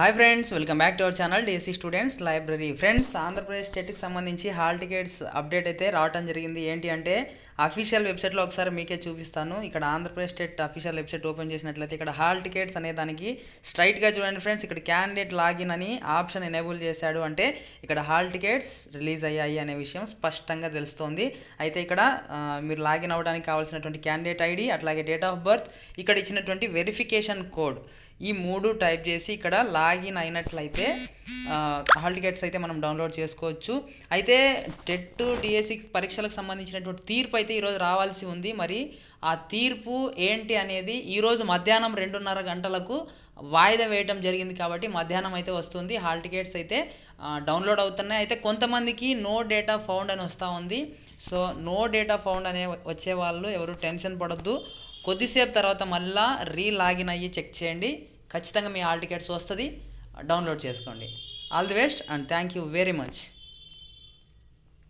Hi friends welcome back to our channel DC students library friends Andhra Pradesh స్టేట్కి సంబంధించి hall tickets update అయితే రావటం జరిగింది ఏంటి అంటే అఫీషియల్ వెబ్సైట్లో ఒకసారి మీకే చూపిస్తాను ఇక్కడ Andhra Pradesh state official website open చేసినట్లయితే ఇక్కడ హాల్ టికెట్స్ అనే దానికి స్ట్రైట్గా చూడండి ఫ్రెండ్స్ ఇక్కడ క్యాండిడేట్ లాగిన్ అని ఆప్షన్ ఎనేబుల్ చేశాడు అంటే ఇక్కడ హాల్ టికెట్స్ రిలీజ్ అయ్యాయి అనే విషయం స్పష్టంగా తెలుస్తోంది అయితే ఇక్కడ మీరు లాగిన్ అవ్వడానికి కావాల్సినటువంటి క్యాండిడేట్ ఐడి అట్లాగే డేట్ ఆఫ్ బర్త్ ఇక్కడ ఇచ్చినటువంటి వెరిఫికేషన్ కోడ్ ఈ మూడు టైప్ చేసి ఇక్కడ లాగిన్ అయినట్లయితే హాల్ టికెట్స్ అయితే మనం డౌన్లోడ్ చేసుకోవచ్చు అయితే టెట్ డిఎస్సి పరీక్షలకు సంబంధించినటువంటి తీర్పు అయితే ఈరోజు రావాల్సి ఉంది మరి ఆ తీర్పు ఏంటి అనేది ఈరోజు మధ్యాహ్నం రెండున్నర గంటలకు వాయిదా వేయడం జరిగింది కాబట్టి మధ్యాహ్నం అయితే వస్తుంది హాల్ టికెట్స్ అయితే డౌన్లోడ్ అవుతున్నాయి అయితే కొంతమందికి నో డేటా ఫౌండ్ అని వస్తూ ఉంది సో నో డేటా ఫౌండ్ అనే వచ్చే వాళ్ళు ఎవరు టెన్షన్ పడొద్దు కొద్దిసేపు తర్వాత మళ్ళీ రీలాగిన్ అయ్యి చెక్ చేయండి ఖచ్చితంగా మీ హాల్ టికెట్స్ వస్తుంది డౌన్లోడ్ చేసుకోండి All the best and thank you very much.